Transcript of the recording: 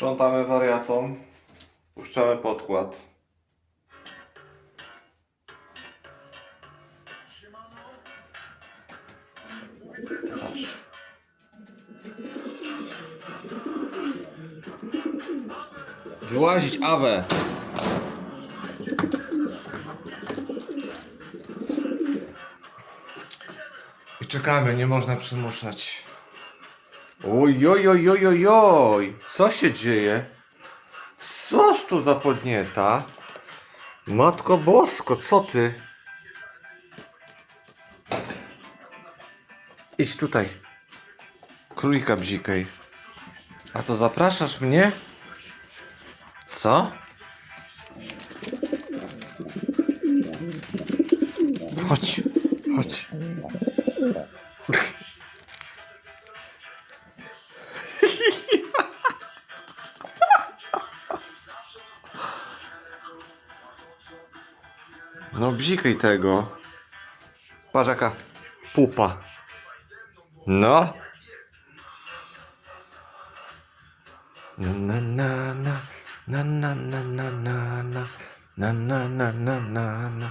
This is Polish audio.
Sprzątamy wariatą. Puszczamy podkład. Zobacz. Wyłazić awę. I czekamy, nie można przymuszać. Oj, oj, oj, oj, oj, oj. Co się dzieje? Coż to za podnieta? Matko Bosko, co ty? Idź tutaj. Królika bzikaj. A to zapraszasz mnie? Co? Chodź, chodź. No bzikaj tego. Patrz jaka pupa. No. Na na na na na na na na na na na na na na na